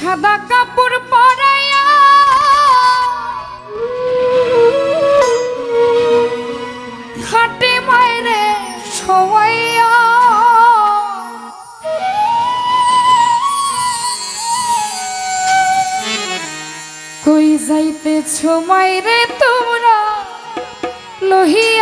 সাদা কাপড় পরাইয়া খাটে মায়েরে সবাইয়া কই যাইতেছ মায়েরে তোমরা? লোহিয়া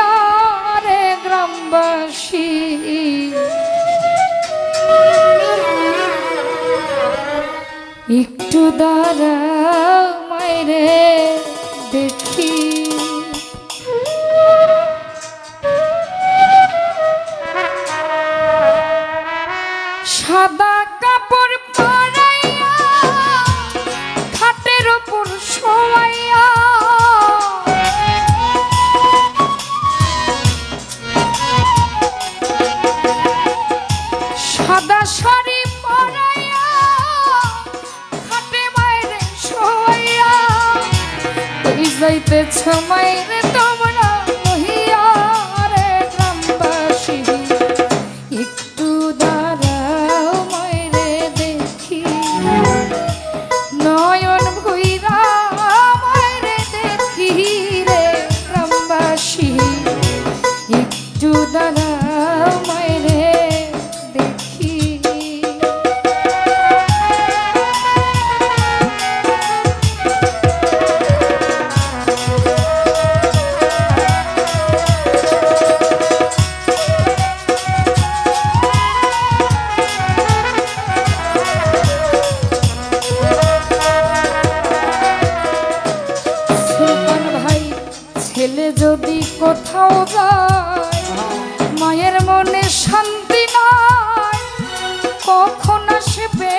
একটু দাঁড়া মায়রে Excited to my name. যদি কোথাও যায় মায়ের মনে শান্তি নাই কখন আসবে?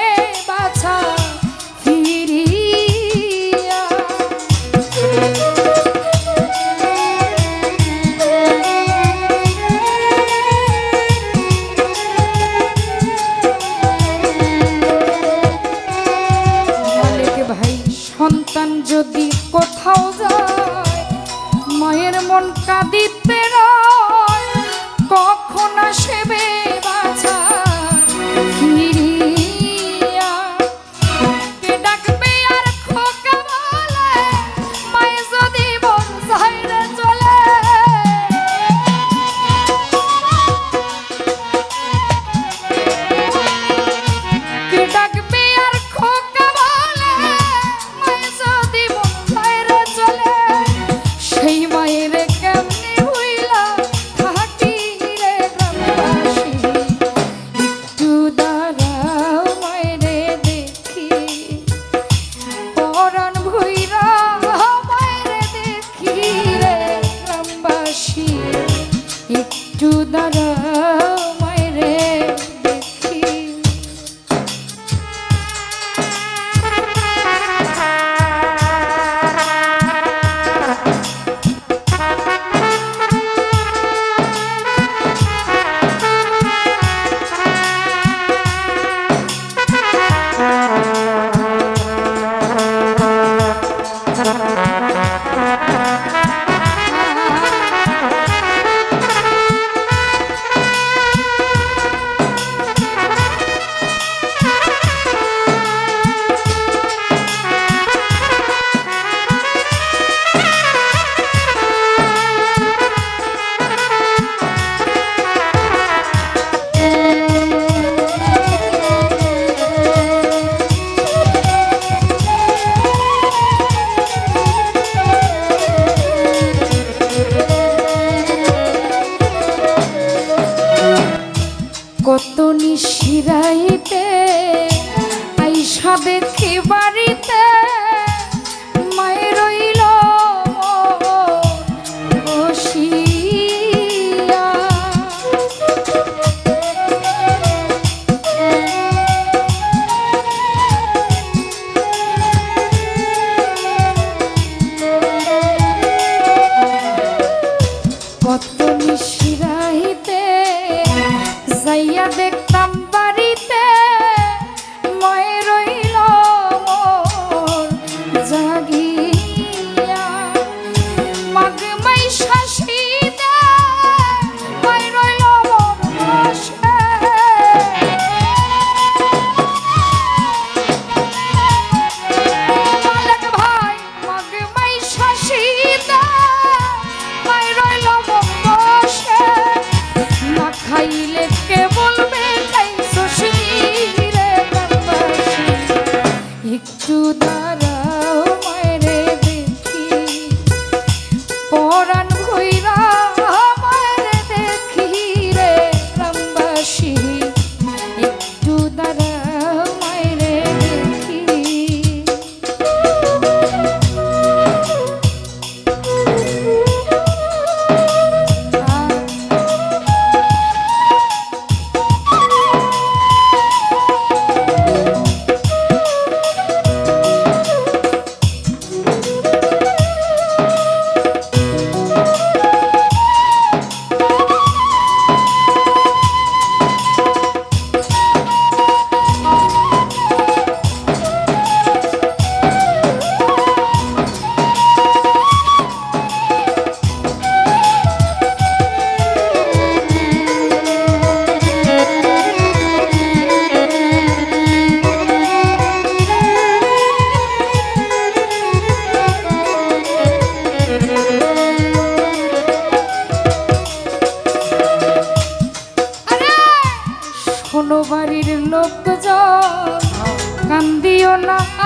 না